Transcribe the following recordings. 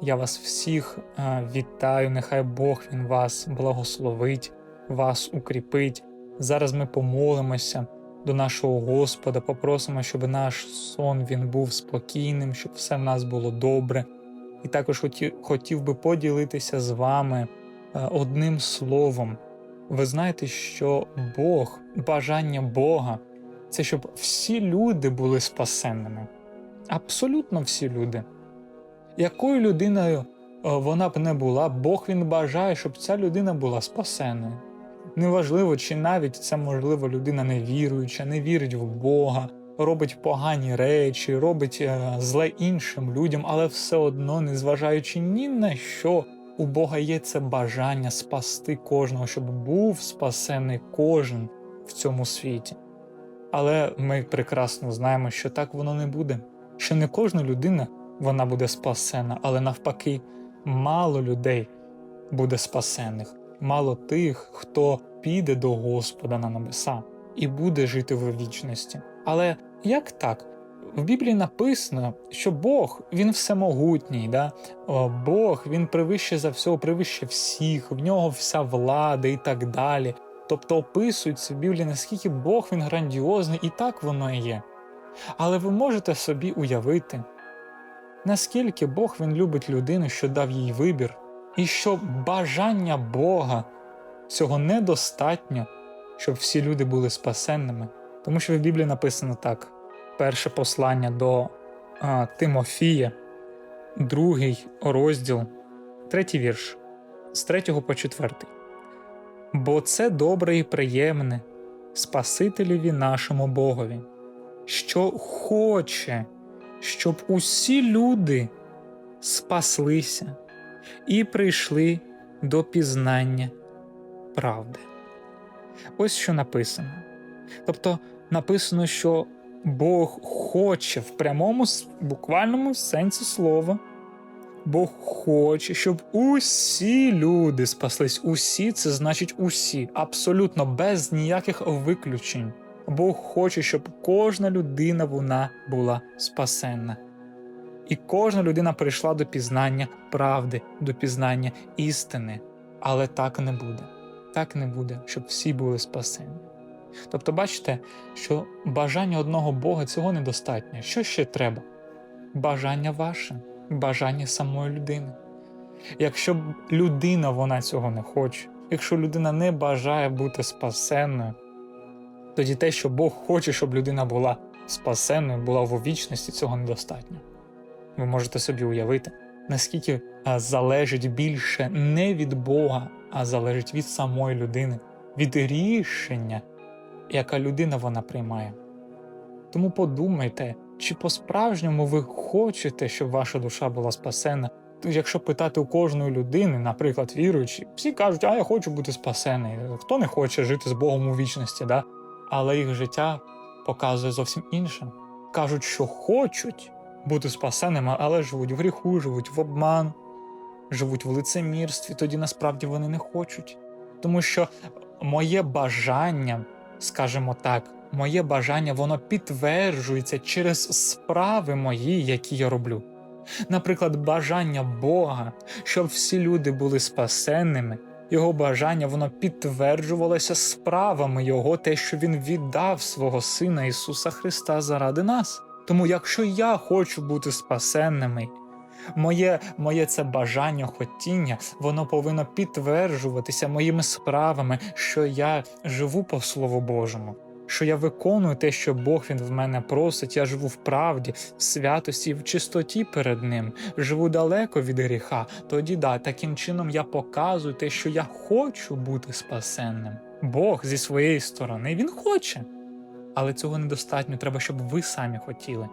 Я вас всіх е, вітаю. Нехай Бог він вас благословить, вас укріпить. Зараз ми помолимося до нашого Господа, попросимо, щоб наш сон він був спокійним, щоб все в нас було добре. І також хотів би поділитися з вами е, одним словом. Ви знаєте, що Бог, бажання Бога це щоб всі люди були спасенними абсолютно всі люди. Якою людиною е, вона б не була, Бог він бажає, щоб ця людина була спасеною. Неважливо, чи навіть це можливо людина невіруюча, не вірить в Бога, робить погані речі, робить е, зле іншим людям, але все одно, незважаючи ні на що, у Бога є це бажання спасти кожного, щоб був спасений кожен в цьому світі. Але ми прекрасно знаємо, що так воно не буде що не кожна людина вона буде спасена, але навпаки, мало людей буде спасених, мало тих, хто піде до Господа на небеса і буде жити в вічності. Але як так? В Біблії написано, що Бог він всемогутній, да? Бог він превище за всього, превище всіх, в нього вся влада і так далі. Тобто описується в Біблії, наскільки Бог він грандіозний, і так воно і є. Але ви можете собі уявити, наскільки Бог він любить людину, що дав їй вибір, і що бажання Бога цього недостатньо, щоб всі люди були спасенними. Тому що в Біблії написано так: перше послання до а, Тимофія, другий розділ, третій вірш, з третього по четвертий. Бо це добре і приємне Спасителеві нашому Богові що хоче, щоб усі люди спаслися і прийшли до пізнання правди. Ось що написано. Тобто написано, що Бог хоче в прямому буквальному сенсі слова. Бог хоче, щоб усі люди спаслись. Усі це значить усі, абсолютно без ніяких виключень. Бог хоче, щоб кожна людина вона була спасенна. І кожна людина прийшла до пізнання правди, до пізнання істини. Але так не буде. Так не буде, щоб всі були спасені. Тобто, бачите, що бажання одного Бога цього недостатньо. Що ще треба? Бажання ваше, бажання самої людини. Якщо людина вона цього не хоче, якщо людина не бажає бути спасенною, тоді те, що Бог хоче, щоб людина була спасенною, була в вічності, цього недостатньо. Ви можете собі уявити, наскільки залежить більше не від Бога, а залежить від самої людини, від рішення, яка людина вона приймає. Тому подумайте, чи по-справжньому ви хочете, щоб ваша душа була спасена. Якщо питати у кожної людини, наприклад, віруючі, всі кажуть, а я хочу бути спасений. Хто не хоче жити з Богом у вічності, да? Але їх життя показує зовсім інше. Кажуть, що хочуть бути спасеними, але живуть в гріху, живуть в обман, живуть в лицемірстві, тоді насправді вони не хочуть. Тому що моє бажання, скажімо так, моє бажання, воно підтверджується через справи мої, які я роблю. Наприклад, бажання Бога, щоб всі люди були спасенними, його бажання воно підтверджувалося справами Його, те, що Він віддав свого Сина Ісуса Христа заради нас. Тому, якщо я хочу бути спасенними, моє, моє це бажання, хотіння, воно повинно підтверджуватися моїми справами, що я живу по Слову Божому, що я виконую те, що Бог він в мене просить. Я живу в правді, в святості, в чистоті перед Ним, живу далеко від гріха. Тоді да, таким чином я показую те, що я хочу бути спасенним. Бог зі своєї сторони він хоче. Але цього недостатньо, треба, щоб ви самі хотіли.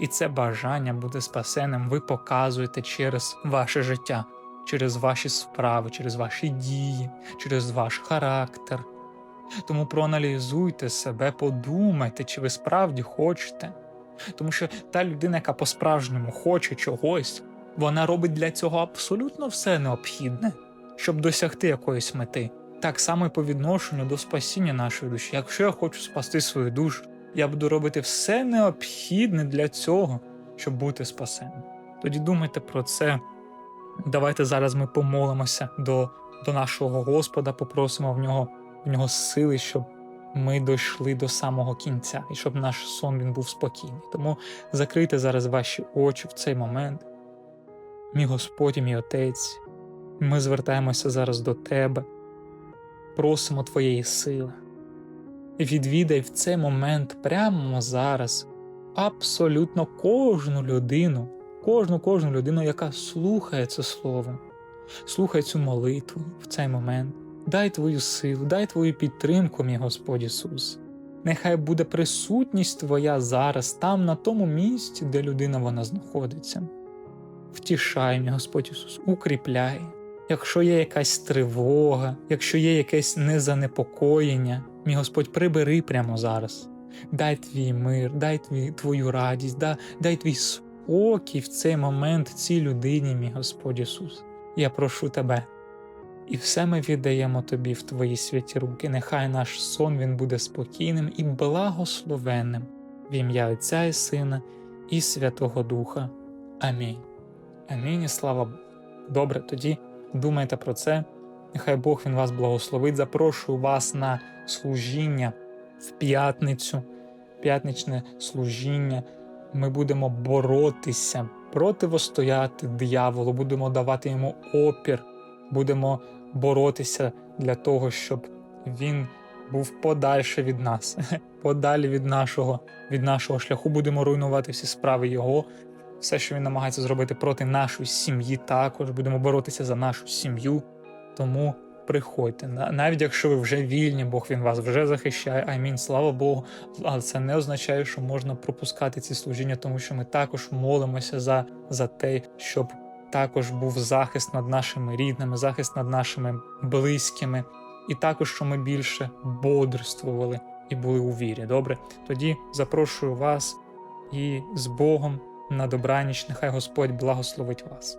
І це бажання бути спасенним ви показуєте через ваше життя, через ваші справи, через ваші дії, через ваш характер. Тому проаналізуйте себе, подумайте, чи ви справді хочете. Тому що та людина, яка по-справжньому хоче чогось, вона робить для цього абсолютно все необхідне, щоб досягти якоїсь мети. Так само і по відношенню до спасіння нашої душі. Якщо я хочу спасти свою душу, я буду робити все необхідне для цього, щоб бути спасеним. Тоді думайте про це. Давайте зараз ми помолимося до, до нашого Господа, попросимо в нього, в нього сили, щоб ми дійшли до самого кінця і щоб наш сон він був спокійний. Тому закрийте зараз ваші очі в цей момент. Мій Господь і мій Отець, ми звертаємося зараз до Тебе, просимо Твоєї сили. Відвідай в цей момент прямо зараз абсолютно кожну людину, кожну кожну людину, яка слухає це слово, слухає цю молитву в цей момент. Дай твою силу, дай твою підтримку, мій Господь Ісус. Нехай буде присутність Твоя зараз, там, на тому місці, де людина вона знаходиться. Втішай, мій Господь Ісус, укріпляй. Якщо є якась тривога, якщо є якесь незанепокоєння, мій Господь прибери прямо зараз. Дай твій мир, дай твій, твою радість, дай, дай твій спокій в цей момент цій людині, мій Господь Ісус. Я прошу тебе. І все ми віддаємо тобі в твої святі руки. Нехай наш сон він буде спокійним і благословенним в ім'я Отця і Сина і Святого Духа. Амінь. Амінь і слава Богу. Добре, тоді думайте про це. Нехай Бог він вас благословить. Запрошую вас на служіння в п'ятницю, п'ятничне служіння. Ми будемо боротися, противостояти дияволу, будемо давати йому опір, будемо боротися для того, щоб він був подальше від нас, подалі від нашого, від нашого шляху. Будемо руйнувати всі справи Його. Все, що він намагається зробити проти нашої сім'ї, також будемо боротися за нашу сім'ю. Тому приходьте. На- Навіть якщо ви вже вільні, Бог він вас вже захищає. Амінь. Слава Богу. Але це не означає, що можна пропускати ці служіння, тому що ми також молимося за, за те, щоб також був захист над нашими рідними, захист над нашими близькими, і також, що ми більше бодрствували і були у вірі. Добре? Тоді запрошую вас і з Богом на добраніч. Нехай Господь благословить вас.